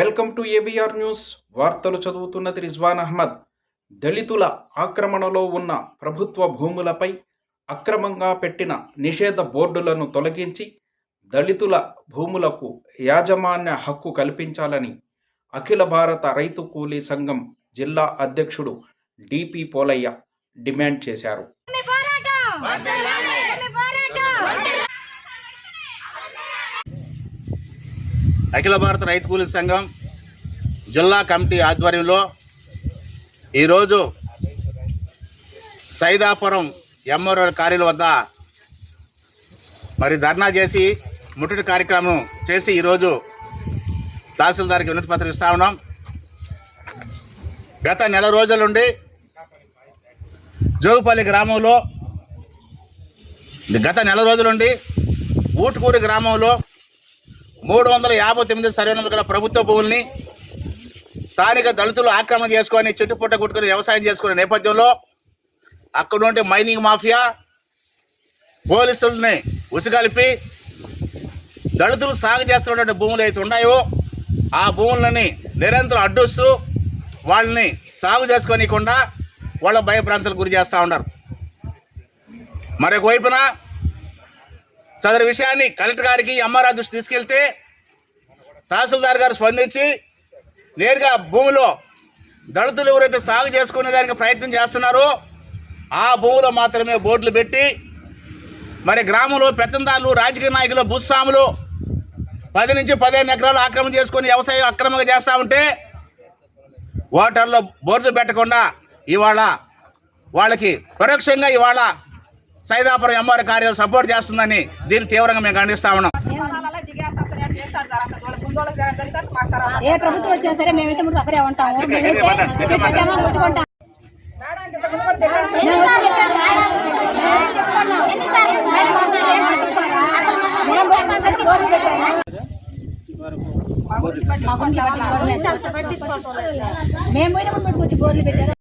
Welcome to ABR news. వార్తలు చదువుతున్నది రిజ్వాన్ అహ్మద్. దళితుల ఆక్రమణలో ఉన్న ప్రభుత్వ భూములపై అక్రమంగా పెట్టిన నిషేధ బోర్డులను తొలగించి దళితుల భూములకు యాజమాన్య హక్కు కల్పించాలని అఖిల భారత రైతు కూలీ సంఘం జిల్లా అధ్యక్షుడు డిపి పోలయ్య డిమాండ్ చేశారు. అఖిల భారత రైతు కూలీ సంఘం జిల్లా కమిటీ ఆధ్వర్యంలో ఈరోజు సైదాపురం ఎంఆర్ఓ కార్యాలయం వద్ద మరి ధర్నా చేసి ముట్టడి కార్యక్రమం చేసి ఈరోజు తహసీల్దార్కి వినతి పత్రం ఇస్తా ఉన్నాం. గత నెల రోజుల నుండి జోగుపల్లి గ్రామంలో గత నెల రోజుల నుండి ఊటుకూరి గ్రామంలో మూడు వందల యాభై తొమ్మిది సర్వే నెంబర్ గల ప్రభుత్వ భూముల్ని స్థానిక దళితులు ఆక్రమణ చేసుకొని చుట్టుపుట్ట కొట్టుకుని వ్యవసాయం చేసుకునే నేపథ్యంలో అక్కడ ఉండే మైనింగ్ మాఫియా పోలీసుల్ని ఉసిగలిపి దళితులు సాగు చేస్తున్నటువంటి భూములు అయితే ఉన్నాయో ఆ భూములని నిరంతరం అడ్డొస్తూ వాళ్ళని సాగు చేసుకోనీయకుండా వాళ్ళ భయభ్రాంతులకు గురి చేస్తూ ఉన్నారు. మరొక వైపున సదరు విషయాన్ని కలెక్టర్ గారికి ఎంఆర్ఆర్ దృష్టి తీసుకెళ్తే తహసీల్దార్ గారు స్పందించి నేరుగా భూమిలో దళితులు ఎవరైతే సాగు చేసుకునే దానికి ప్రయత్నం చేస్తున్నారో ఆ భూమిలో మాత్రమే బోర్డులు పెట్టి మరి గ్రామంలో పెత్తందారులు రాజకీయ నాయకులు భూస్వాములు పది నుంచి పదిహేను ఎకరాలు ఆక్రమణ చేసుకొని వ్యవసాయం అక్రమంగా చేస్తూ ఉంటే ఓటర్లో బోర్డులు పెట్టకుండా ఇవాళ వాళ్ళకి పరోక్షంగా ఇవాళ సైదాపురం ఎంఆర్ కార్యాలయం సపోర్ట్ చేస్తుందని దీన్ని తీవ్రంగా మేము ఖండిస్తా ఉన్నాం. ఏ ప్రభుత్వం వచ్చినా సరే మేమైతే ముందు అక్కడే ఉంటాము. మేము పోయినప్పుడు పెట్టుకొచ్చి బోర్లు పెట్టారు?